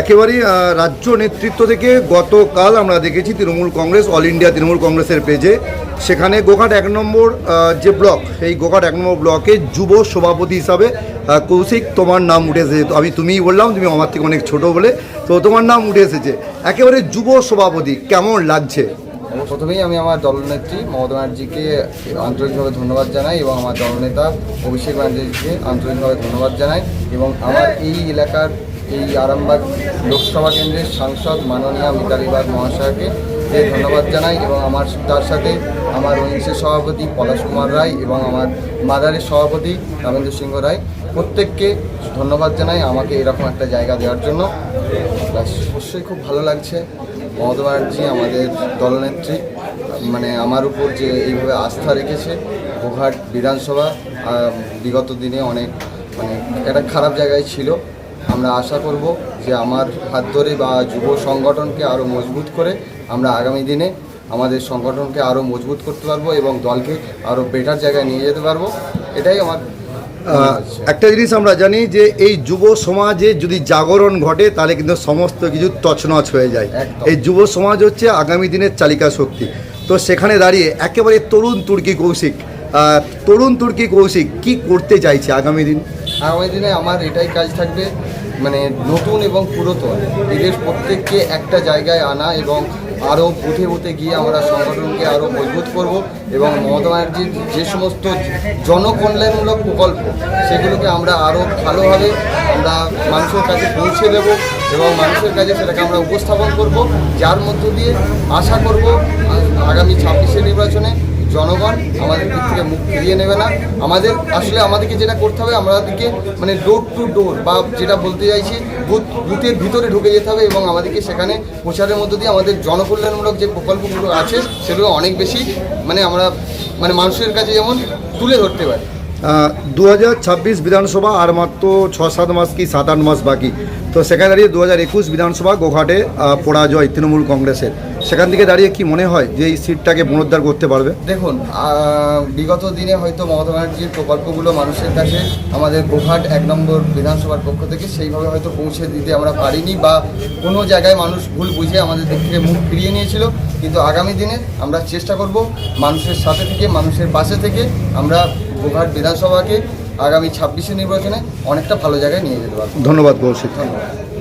একেবারেই রাজ্য নেতৃত্ব থেকে গতকাল আমরা দেখেছি তৃণমূল কংগ্রেস অল ইন্ডিয়া তৃণমূল কংগ্রেসের পেজে সেখানে গোঘাট এক নম্বর যে ব্লক এই গোঘাট এক নম্বর ব্লকে যুব সভাপতি হিসাবে কৌশিক, তোমার নাম উঠে এসেছে। আমি তুমিই বললাম, তুমি আমার থেকে অনেক ছোট বলে, তো তোমার নাম উঠে এসেছে। একেবারে যুব সভাপতি, কেমন লাগছে? প্রথমেই আমি আমার দলনেত্রী মমতা ব্যানার্জিকে আন্তরিকভাবে ধন্যবাদ জানাই এবং আমার দলনেতা অভিষেক ব্যানার্জিকে আন্তরিকভাবে ধন্যবাদ জানাই এবং আমার এই এলাকার এই আরামবাগ লোকসভা কেন্দ্রের সাংসদ মাননীয় মিতালি বাগ মহাশয়কে যে ধন্যবাদ জানাই এবং আমার তার সাথে আমার ওয়েন্সের সভাপতি পলাশ কুমার রায় এবং আমার মাদারের সভাপতি রামেন্দ্র সিংহ রায়। প্রত্যেককে ধন্যবাদ জানাই আমাকে এরকম একটা জায়গা দেওয়ার জন্য। অবশ্যই খুব ভালো লাগছে। মমতা আমাদের দলনেত্রী মানে আমার উপর যে এইভাবে আস্থা রেখেছে, গোঘাট বিধানসভা বিগত দিনে অনেক মানে একটা খারাপ জায়গায় ছিল। আমরা আশা করব যে আমার হাত ধরে বা যুব সংগঠনকে আরও মজবুত করে আমরা আগামী দিনে আমাদের সংগঠনকে আরও মজবুত করতে পারব এবং দলকে আরও বেটার জায়গায় নিয়ে যেতে পারব। এটাই আমার। একটা জিনিস আমরা জানি যে এই যুব সমাজে যদি জাগরণ ঘটে তাহলে কিন্তু সমস্ত কিছু তছনছ হয়ে যায়। এই যুব সমাজ হচ্ছে আগামী দিনের চালিকা শক্তি। তো সেখানে দাঁড়িয়ে একেবারে তরুণ তুর্কি কৌশিক তরুণ তুর্কি কৌশিক কি করতে চাইছে আগামী দিন? আগামী দিনে আমার এটাই কাজ থাকবে মানে নতুন এবং পুরাতন। এদের প্রত্যেককে একটা জায়গায় আনা এবং আরও বুথে বুথে গিয়ে আমরা সংগঠনকে আরও মজবুত করব এবং মমতা ব্যানার্জির যে সমস্ত জনকল্যাণমূলক প্রকল্প, সেগুলোকে আমরা আরও ভালোভাবে আমরা মানুষের কাছে পৌঁছে দেব এবং মানুষের কাছে সেটাকে আমরা উপস্থাপন করব। যার মধ্য দিয়ে আশা করব, আগামী ছাব্বিশে নির্বাচনে জনগণ আমাদের দিক থেকে মুখ ফিরিয়ে নেবে না। আমাদের আসলে আমাদেরকে যেটা করতে হবে, আমাদেরকে মানে ডোর টু ডোর বা যেটা বলতে চাইছি, বুথ, বুথের ভিতরে ঢুকে যেতে হবে এবং আমাদেরকে সেখানে প্রচারের মধ্য দিয়ে আমাদের জনকল্যাণমূলক যে প্রকল্পগুলো আছে, সেগুলো অনেক বেশি মানে আমরা মানে মানুষের কাছে যেমন তুলে ধরতে পারি। দু হাজার ছাব্বিশ বিধানসভা আর মাত্র ছ সাত মাস কি সাত আট মাস বাকি। তো সেখানে দাঁড়িয়ে দু হাজার একুশ বিধানসভা গোঘাটে পরাজয় তৃণমূল কংগ্রেসের। সেখান থেকে দাঁড়িয়ে কি মনে হয় যে এই সিটটাকে পুনরুদ্ধার করতে পারবে? দেখুন বিগত দিনে হয়তো মমতা ব্যানার্জির প্রকল্পগুলো মানুষের কাছে আমাদের গোঘাট এক নম্বর বিধানসভার পক্ষ থেকে সেইভাবে হয়তো পৌঁছে দিতে আমরা পারিনি বা কোনো জায়গায় মানুষ ভুল বুঝে আমাদের দিক থেকে মুখ ফিরিয়ে নিয়েছিল। কিন্তু আগামী দিনে আমরা চেষ্টা করব মানুষের সাথে থেকে মানুষের পাশে থেকে আমরা গোঘাট বিধানসভাকে আগামী ছাব্বিশে নির্বাচনে অনেকটা ভালো জায়গায় নিয়ে যেতে পারব। ধন্যবাদ কৌশিক। ধন্যবাদ।